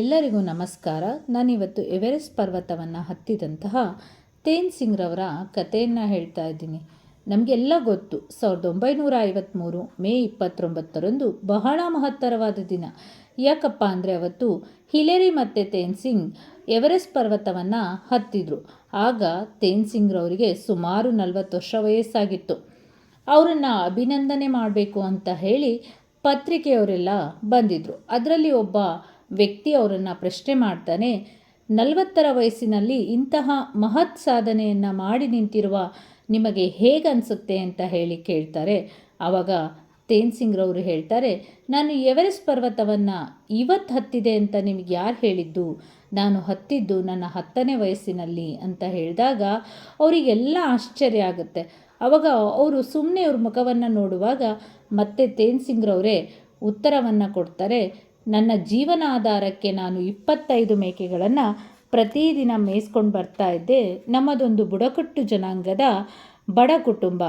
ಎಲ್ಲರಿಗೂ ನಮಸ್ಕಾರ. ನಾನಿವತ್ತು ಎವರೆಸ್ಟ್ ಪರ್ವತವನ್ನು ಹತ್ತಿದಂತಹ ತೇನ್ ಸಿಂಗ್ರವರ ಕಥೆಯನ್ನು ಹೇಳ್ತಾ ಇದ್ದೀನಿ. ನಮಗೆಲ್ಲ ಗೊತ್ತು, ಸಾವಿರದ ಒಂಬೈನೂರ ಐವತ್ತ್ಮೂರು ಮೇ ಇಪ್ಪತ್ತೊಂಬತ್ತರಂದು ಬಹಳ ಮಹತ್ತರವಾದ ದಿನ. ಯಾಕಪ್ಪ ಅಂದರೆ ಅವತ್ತು ಹಿಲೇರಿ ಮತ್ತು ತೇನ್ ಸಿಂಗ್ ಎವರೆಸ್ಟ್ ಪರ್ವತವನ್ನು ಹತ್ತಿದ್ರು. ಆಗ ತೇನ್ ಸಿಂಗ್ರವರಿಗೆ ಸುಮಾರು ನಲವತ್ತು ವರ್ಷ ವಯಸ್ಸಾಗಿತ್ತು. ಅವರನ್ನು ಅಭಿನಂದನೆ ಮಾಡಬೇಕು ಅಂತ ಹೇಳಿ ಪತ್ರಿಕೆಯವರೆಲ್ಲ ಬಂದಿದ್ದರು ಅದರಲ್ಲಿ ಒಬ್ಬ ವ್ಯಕ್ತಿ ಅವರನ್ನು ಪ್ರಶ್ನೆ ಮಾಡ್ತಾನೆ, ನಲವತ್ತರ ವಯಸ್ಸಿನಲ್ಲಿ ಇಂತಹ ಮಹತ್ ಸಾಧನೆಯನ್ನು ಮಾಡಿ ನಿಂತಿರುವ ನಿಮಗೆ ಹೇಗನ್ಸುತ್ತೆ ಅಂತ ಹೇಳಿ ಕೇಳ್ತಾರೆ. ಆವಾಗ ತೇನ್ ಸಿಂಗ್ರವರು ಹೇಳ್ತಾರೆ, ನಾನು ಎವರೆಸ್ಟ್ ಪರ್ವತವನ್ನು ಇವತ್ತು ಹತ್ತಿದೆ ಅಂತ ನಿಮಗೆ ಯಾರು ಹೇಳಿದ್ದು? ನಾನು ಹತ್ತಿದ್ದು ನನ್ನ ಹತ್ತನೇ ವಯಸ್ಸಿನಲ್ಲಿ ಅಂತ ಹೇಳಿದಾಗ ಅವರಿಗೆಲ್ಲ ಆಶ್ಚರ್ಯ ಆಗುತ್ತೆ. ಆವಾಗ ಅವರು ಸುಮ್ಮನೆ ಅವ್ರ ಮುಖವನ್ನು ನೋಡುವಾಗ ಮತ್ತೆ ತೇನ್ ಸಿಂಗ್ರವರೇ ಉತ್ತರವನ್ನು ಕೊಡ್ತಾರೆ ನನ್ನ ಜೀವನ ಆಧಾರಕ್ಕೆ ನಾನು ಇಪ್ಪತ್ತೈದು ಮೇಕೆಗಳನ್ನು ಪ್ರತಿದಿನ ಮೇಯಿಸ್ಕೊಂಡು ಬರ್ತಾ ಇದ್ದೆ. ನಮ್ಮದೊಂದು ಬುಡಕಟ್ಟು ಜನಾಂಗದ ಬಡ ಕುಟುಂಬ.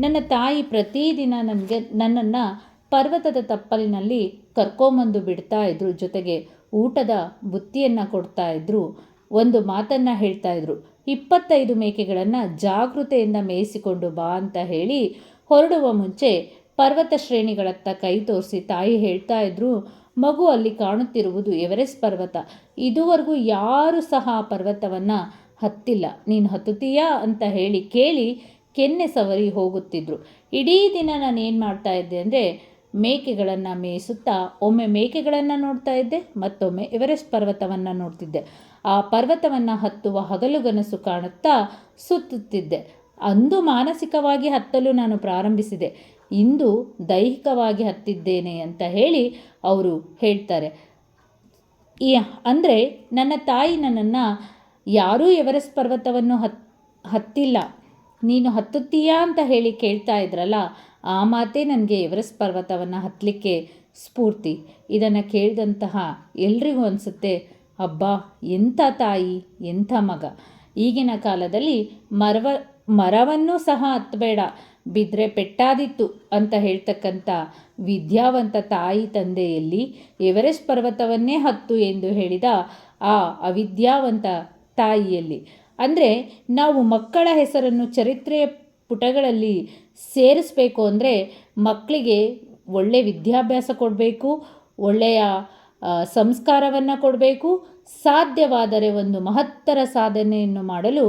ನನ್ನ ತಾಯಿ ಪ್ರತಿದಿನ ನನಗೆ ನನ್ನನ್ನು ಪರ್ವತದ ತಪ್ಪಲಿನಲ್ಲಿ ಕರ್ಕೊಂಬಂದು ಬಿಡ್ತಾ ಇದ್ರು. ಜೊತೆಗೆ ಊಟದ ಬುತ್ತಿಯನ್ನು ಕೊಡ್ತಾ ಇದ್ರು. ಒಂದು ಮಾತನ್ನು ಹೇಳ್ತಾ ಇದ್ರು. ಇಪ್ಪತ್ತೈದು ಮೇಕೆಗಳನ್ನು ಜಾಗೃತೆಯಿಂದ ಮೇಯಿಸಿಕೊಂಡು ಬಾ ಅಂತ ಹೇಳಿ ಹೊರಡುವ ಮುಂಚೆ ಪರ್ವತ ಶ್ರೇಣಿಗಳತ್ತ ಕೈ ತೋರಿಸಿ ತಾಯಿ ಹೇಳ್ತಾ ಇದ್ರು ಮಗು ಅಲ್ಲಿ ಕಾಣುತ್ತಿರುವುದು ಎವರೆಸ್ಟ್ ಪರ್ವತ. ಇದುವರೆಗೂ ಯಾರೂ ಸಹ ಆ ಪರ್ವತವನ್ನು ಹತ್ತಿಲ್ಲ. ನೀನು ಹತ್ತುತ್ತೀಯಾ ಅಂತ ಹೇಳಿ ಕೇಳಿ ಕೆನ್ನೆ ಸವರಿ ಹೋಗುತ್ತಿದ್ರು. ಇಡೀ ದಿನ ನಾನು ಏನು ಮಾಡ್ತಾ ಇದ್ದೆ ಅಂದರೆ ಮೇಕೆಗಳನ್ನು ಮೇಯಿಸುತ್ತಾ ಒಮ್ಮೆ ಮೇಕೆಗಳನ್ನು ನೋಡ್ತಾ ಇದ್ದೆ, ಮತ್ತೊಮ್ಮೆ ಎವರೆಸ್ಟ್ ಪರ್ವತವನ್ನು ನೋಡ್ತಿದ್ದೆ. ಆ ಪರ್ವತವನ್ನು ಹತ್ತುವ ಹಗಲುಗನಸು ಕಾಣುತ್ತಾ ಸುತ್ತುತ್ತಿದ್ದೆ. ಅಂದು ಮಾನಸಿಕವಾಗಿ ಹತ್ತಲು ನಾನು ಪ್ರಾರಂಭಿಸಿದೆ. ಇಂದು ದೈಹಿಕವಾಗಿ ಹತ್ತಿದ್ದೇನೆ ಅಂತ ಹೇಳಿ ಅವರು ಹೇಳ್ತಾರೆ. ಈ ಅಂದರೆ ನನ್ನ ತಾಯಿ ನನ್ನನ್ನು ಯಾರೂ ಎವರೆಸ್ಟ್ ಪರ್ವತವನ್ನು ಹತ್, ಹತ್ತಿಲ್ಲ. ನೀನು ಹತ್ತುತ್ತೀಯಾ ಅಂತ ಹೇಳಿ ಕೇಳ್ತಾ ಇದ್ರಲ್ಲ, ಆ ಮಾತೇ ನನಗೆ ಎವರೆಸ್ಟ್ ಪರ್ವತವನ್ನು ಹತ್ತಲಿಕ್ಕೆ ಸ್ಫೂರ್ತಿ. ಇದನ್ನು ಕೇಳಿದಂತಹ ಎಲ್ರಿಗೂ ಅನಿಸುತ್ತೆ, ಅಬ್ಬಾ, ಎಂಥ ತಾಯಿ, ಎಂಥ ಮಗ. ಈಗಿನ ಕಾಲದಲ್ಲಿ ಮರವ, ಮರವನ್ನು ಸಹ ಹತ್ತಬೇಡ ಬಿದ್ದರೆ ಪೆಟ್ಟಾದಿತ್ತು ಅಂತ ಹೇಳ್ತಕ್ಕಂಥ ವಿದ್ಯಾವಂತ ತಾಯಿ ತಂದೆಯಲ್ಲಿ ಎವರೆಸ್ಟ್ ಪರ್ವತವನ್ನೇ ಹತ್ತು ಎಂದು ಹೇಳಿದ ಆ ಅವಿದ್ಯಾವಂತ ತಾಯಿಯಲ್ಲಿ. ಅಂದರೆ ನಾವು ಮಕ್ಕಳ ಹೆಸರನ್ನು ಚರಿತ್ರೆಯ ಪುಟಗಳಲ್ಲಿ ಸೇರಿಸ್ಬೇಕು ಅಂದರೆ ಮಕ್ಕಳಿಗೆ ಒಳ್ಳೆಯ ವಿದ್ಯಾಭ್ಯಾಸ ಕೊಡಬೇಕು, ಒಳ್ಳೆಯ ಸಂಸ್ಕಾರವನ್ನು ಕೊಡಬೇಕು, ಸಾಧ್ಯವಾದರೆ ಒಂದು ಮಹತ್ತರ ಸಾಧನೆಯನ್ನು ಮಾಡಲು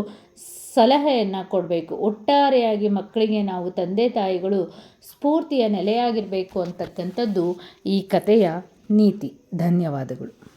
ಸಲಹೆಯನ್ನು ಕೊಡಬೇಕು. ಒಟ್ಟಾರೆಯಾಗಿ ಮಕ್ಕಳಿಗೆ ನಾವು ತಂದೆ ತಾಯಿಗಳು ಸ್ಫೂರ್ತಿಯ ನೆಲೆಯಾಗಿರಬೇಕು ಅಂತಕ್ಕಂಥದ್ದು ಈ ಕಥೆಯ ನೀತಿ. ಧನ್ಯವಾದಗಳು.